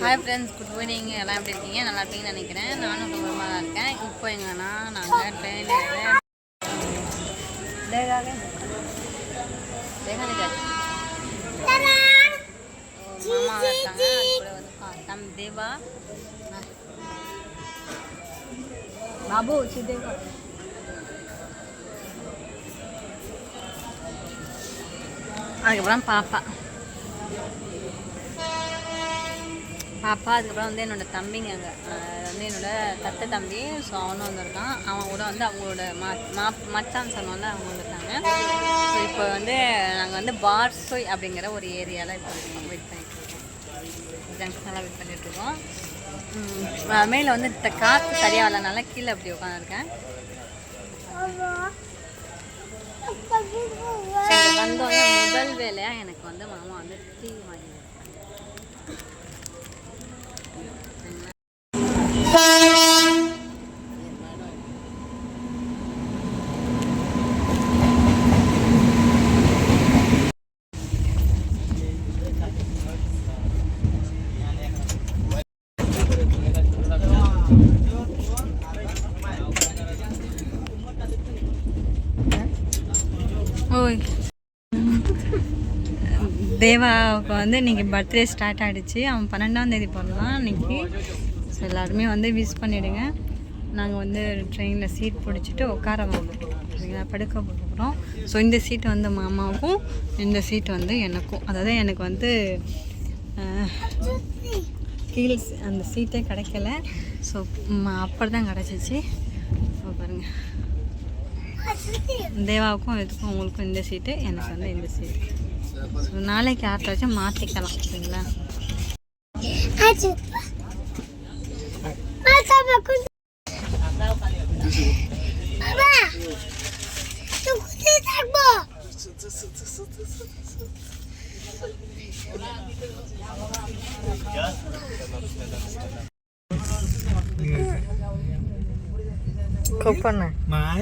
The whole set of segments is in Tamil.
ஹாய் ஃப்ரெண்ட்ஸ் குட் ஈவினிங் எல்லாம் எப்படி இருக்கீங்க நல்லா இருப்பீங்கன்னு நினைக்கிறேன் நானும் ரொம்ப தான் இருக்கேன் இப்போ எங்கன்னா நாங்கள் ட்ரெயினில் தேகாலே தேகாலே ஜாச்சு மாமா இருக்காங்க அது கூட வந்து பா- தம் தேவா பாபு சிதேவா அதுக்கப்புறம் பாப்பா பாப்பா அதுக்கப்புறம் வந்து என்னோட தம்பிங்க அங்கே. வந்து என்னோட தத்தை தம்பி ஸோ அவனும் வந்திருக்கான். அவன் கூட வந்து அவங்களோட மா மா மச்சான் வந்து அவங்க வந்திருக்காங்க. ஸோ இப்போ வந்து நாங்கள் வந்து பார்சோய் அப்படிங்கிற ஒரு ஏரியாவில் இப்போ வெயிட் பண்ணிட்டுருக்கோம் ஜங்ஷனெலாம் வெயிட் பண்ணிட்டு மேலே வந்து இந்த காற்று சரியாக வரலனால கீழே அப்படி உட்காந்துருக்கேன் வந்தோடனே முதல் வேலையாக எனக்கு வந்து மாமா வந்து டீ வாங்கி தேவாவுக்கு வந்து இன்றைக்கி பர்த்டே ஸ்டார்ட் ஆகிடுச்சு அவன் பன்னெண்டாம் தேதி பிறந்தான் இன்னைக்கு. ஸோ எல்லாருமே வந்து விஷ் பண்ணிவிடுங்க நாங்கள் வந்து ட்ரெயினில் சீட் பிடிச்சிட்டு உட்கார போகிறோம் சரிங்களா? படுக்க போகிறோம் ஸோ இந்த சீட் வந்து மாமாவுக்கும் இந்த சீட் வந்து எனக்கும். அதாவது எனக்கு வந்து கீழ் அந்த சீட்டே கிடைக்கல. ஸோ அப்படி தான் கிடச்சிச்சு. ஸோ பாருங்கள் தேவாவுக்கும் இதுக்கும் உங்களுக்கும் இந்த சீட்டு எனக்கு வந்து இந்த சீட்டு நாளைக்கு யார்ட்டாச்சும் மாற்றிக்கலாம் சரிங்களா? கூப்பிட்றேன் Mai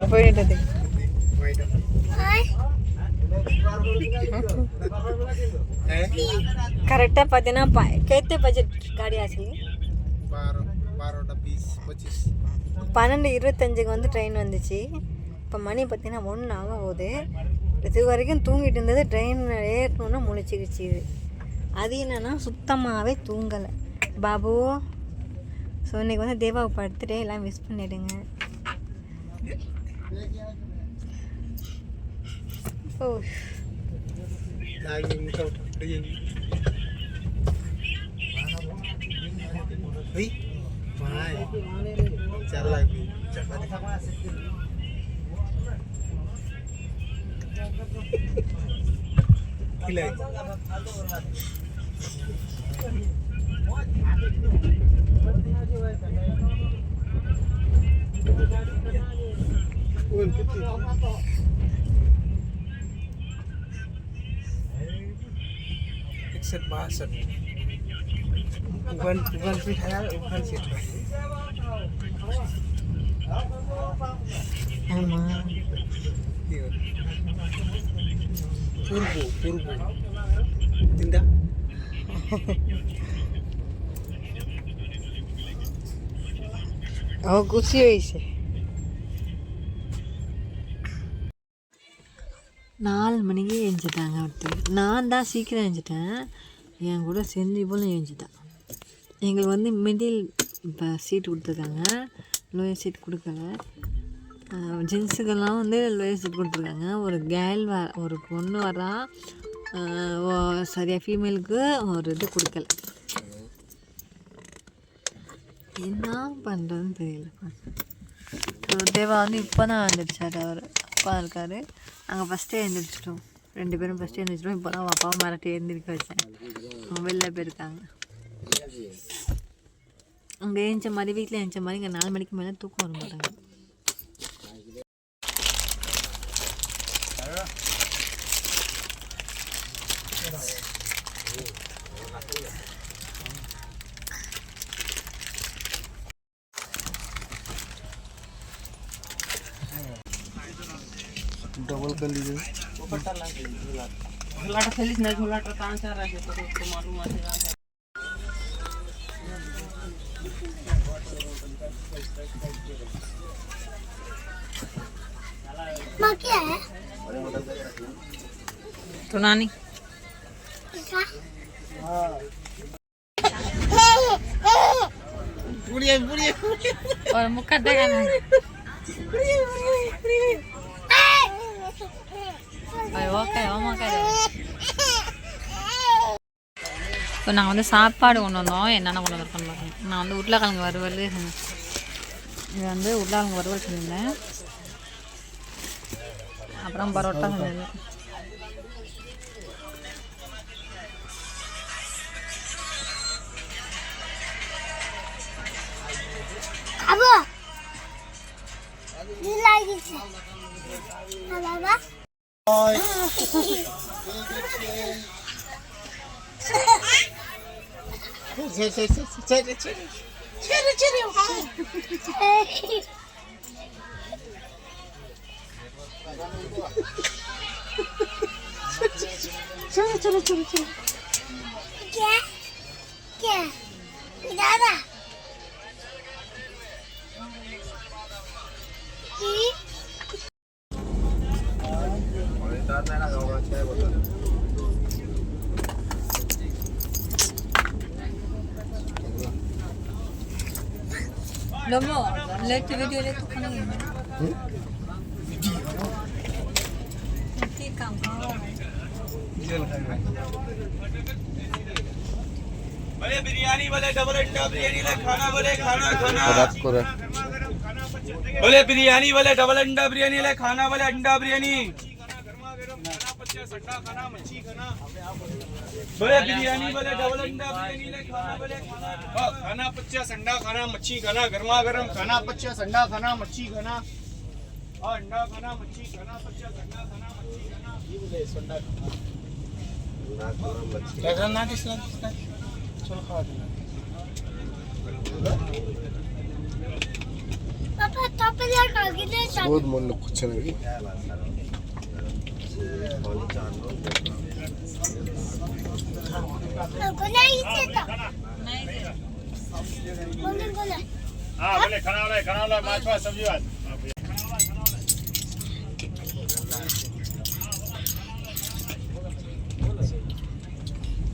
പോയിട്ടേ கரெக்டாக பார்த்தீங்கன்னா கேத்து பட்ஜெட் காடி ஆச்சுங்க பன்னெண்டு இருபத்தஞ்சுக்கு வந்து ட்ரெயின் வந்துச்சு. இப்போ மணி பார்த்தீங்கன்னா ஒன்று ஆக போகுது இது வரைக்கும் தூங்கிட்டு இருந்தது ட்ரெயின் ஏறணுன்னா முழிச்சிக்கிச்சு இது. அது என்னன்னா சுத்தமாகவே தூங்கலை. பாபு ஸோ இன்னைக்கு வந்து தேவாவை படுத்துட்டே எல்லாம் மிஸ் பண்ணிடுங்க. ஓ. lagi Kilek. பூர்பு பூர்பு இந்த ও খুশি হয়েছে நாலு மணிக்கு எழுந்துட்டாங்க ஒருத்தர். நான் தான் சீக்கிரம் எழுந்துட்டேன் என் கூட செஞ்சு போல எழுந்துட்டான் எங்களுக்கு வந்து மிடில் இப்போ சீட் கொடுத்துருக்காங்க. லோயர் சீட் கொடுக்கல. ஜென்ஸுக்கெல்லாம் வந்து லோயர் கொடுத்துருக்காங்க ஒரு கேர்ள் வ ஒரு பொண்ணு வரா சரியாக சரியா ஃபீமேலுக்கு ஒரு இது கொடுக்கல. என்ன பண்ணுறதுன்னு தெரியல. தேவா வந்து இப்போ தான் எழுந்திரிச்சார் அவர். அப்பா இருக்காரு. நாங்கள் ஃபஸ்ட்டே எழுந்திரிச்சிட்டோம். ரெண்டு பேரும் ஃபஸ்ட்டே எழுந்திரிச்சிட்டோம். இப்போ தான் அப்பாவை மிரட்டி எழுந்திரிக்க வச்சேன் மொபைலில் போயிருக்காங்க. அங்கே ஏஞ்ச மாதிரி வீட்டில் ஏஞ்ச மாதிரி இங்கே நாலு மணிக்கு மேலே தூக்கம் வர மாட்டாங்க. डबल कर लीजिए। क्या है? तो नानी? बुढ़िया बुढ़िया और मुक्का देगा ना। बुढ़िया बुढ़िया। இப்போ நாங்கள் வந்து சாப்பாடு கொண்டு வந்தோம். என்னென்ன கொண்டு வந்திருக்கோம்னு பாருங்க நான் வந்து உருளைக்கிழங்கு வறுவல். இது வந்து உருளைக்கிழங்கு வறுவல் செஞ்சிருந்தேன். அப்புறம் பரோட்டா செஞ்சது. Ay. Sen sen sen sen sen sen Çeri çeri. Çeri çeri çeri çeri. Gel. Gel. Bir daha da. Gel. लोमो लेट वीडियो ले तो खाना ठीक काम भले बिरयानी भले डबल अंडा बिरयानी ले खाना भले खाना खाना। रात को भले बिरयानी भले डबल अंडा बिरयानी ले खाना भले अंडा बिरयानी। खाना बोले बिरयानी बोले डबल अंडा बिरयानी ले खाना बोले खाना। खाना पच्चा संडा खाना मच्छी खाना गर्मा गर्म खाना पच्चा संडा खाना मच्छी खाना। और अंडा खाना मच्छी खाना पच्चा संडा खाना मच्छी खाना। ये बोले संडा खाना कैसा ना किसका किसका चलो खा देना पापा टॉप पे जा कर के सब बहुत मन कुछ नहीं को नहीं से तो बोले बोले हाँ भले खाना वाला खाना वाला माछ वाला सब्जी वाला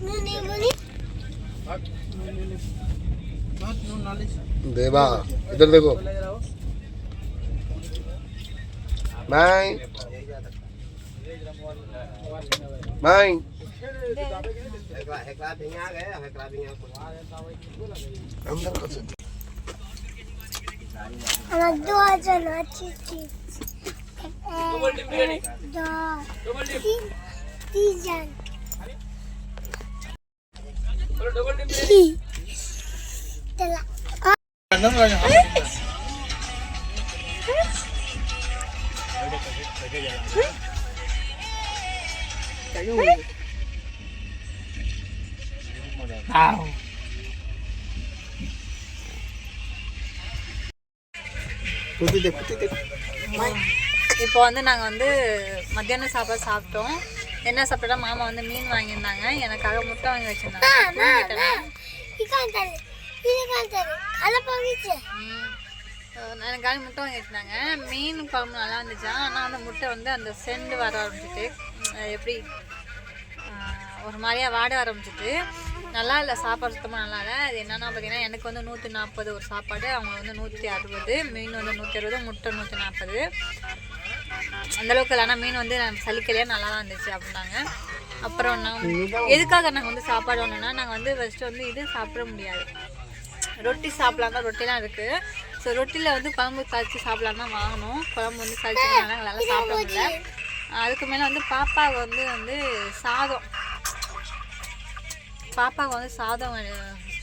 नहीं बोली देवा इधर देखो मैं Bang. আমার দু হাজার আছে তিনজন Huh? இப்போ வந்து நாங்கள் வந்து மத்தியானம் சாப்பாடு சாப்பிட்டோம். என்ன சாப்பிட்டா மாமா வந்து மீன் வாங்கியிருந்தாங்க. எனக்காக முட்டை வாங்கி வச்சிருந்தாங்க. எனக்காக முட்டை வாங்கி வச்சிருந்தாங்க. மீன் குழம்பு நல்லா இருந்துச்சா? ஆனால் அந்த முட்டை வந்து அந்த செண்டு வர ஆரம்பிச்சிட்டு. எப்படி? ஒரு மாதிரியா வாட ஆரம்பிச்சிட்டு நல்லா இல்லை சாப்பாடு சுத்தமாக நல்லா இல்லை. அது என்னென்னா பார்த்தீங்கன்னா எனக்கு வந்து நூற்றி நாற்பது ஒரு சாப்பாடு அவங்க வந்து நூற்றி அறுபது மீன் வந்து நூற்றி அறுபது முட்டை நூற்றி நாற்பது அந்தளவுக்கு இல்லைனா மீன் வந்து நான் நல்லா தான் இருந்துச்சு அப்படின்னாங்க. அப்புறம் நான் எதுக்காக நாங்கள் வந்து சாப்பாடு ஒன்றுனா நாங்கள் வந்து ஃபஸ்ட்டு வந்து இது சாப்பிட முடியாது. ரொட்டி சாப்பிடலாம் தான் ரொட்டிலாம் இருக்குது ஸோ ரொட்டியில் வந்து குழம்பு கழிச்சு சாப்பிடலாம் தான் வாங்கணும் குழம்பு வந்து கழிச்சு எங்களால் சாப்பிட முடியல. அதுக்கு மேலே வந்து பாப்பாவுக்கு வந்து வந்து சாதம். பாப்பாவுக்கு வந்து சாதம்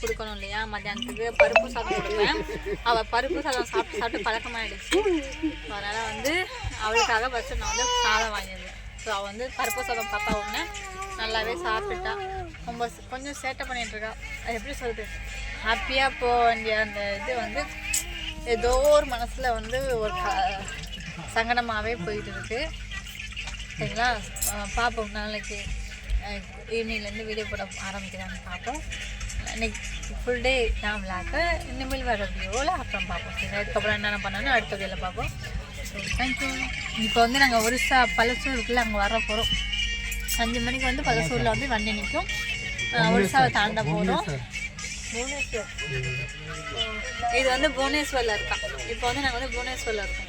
கொடுக்கணும் இல்லையா? மத்தியானத்துக்கு பருப்பு சாதம் கொடுப்பேன். அவள் பருப்பு சாதம் சாப்பிட்டு சாப்பிட்டு பழக்கமாயிடுச்சு. அதனால் வந்து அவளுக்காக ஃபஸ்ட்டு நான் வந்து சாதம் வாங்கியிருந்தேன் ஸோ அவள் வந்து பருப்பு சாதம் பாப்பா ஒன்று நல்லாவே சாப்பிட்டுட்டா. ரொம்ப கொஞ்சம் சேட்டை பண்ணிகிட்ருக்கா அது எப்படி சொல்கிறது ஹாப்பியாக போக வேண்டிய அந்த இது வந்து ஏதோ ஒரு மனசில் வந்து ஒரு க சங்கடமாகவே போயிட்டு இருக்குது சரிங்களா பார்ப்போம் நாளைக்கு ஈவினிங்லேருந்து வீடியோ போட ஆரம்பிக்கிறாங்க பார்ப்போம் இன்னைக்கு ஃபுல் டே தான் விளாக்க இனிமேல் வர வீடியோவில் அப்புறம் பார்ப்போம் சரிங்களா இதுக்கப்புறம் என்னென்ன பண்ணணும் அடுத்த வீடியோவில் பார்ப்போம் ஸோ தேங்க்யூ இப்போ வந்து நாங்கள் ஒரிசா பழசூர் இருக்குல்ல அங்கே வர போகிறோம் அஞ்சு மணிக்கு வந்து பழசூரில் வந்து வண்டி நிற்கும். ஒரிசாவை தாண்ட போகிறோம் புவனேஸ்வர். இது வந்து புவனேஸ்வரில் இருக்கான் இப்போ வந்து நாங்கள் வந்து புவனேஸ்வரில் இருக்கோம்.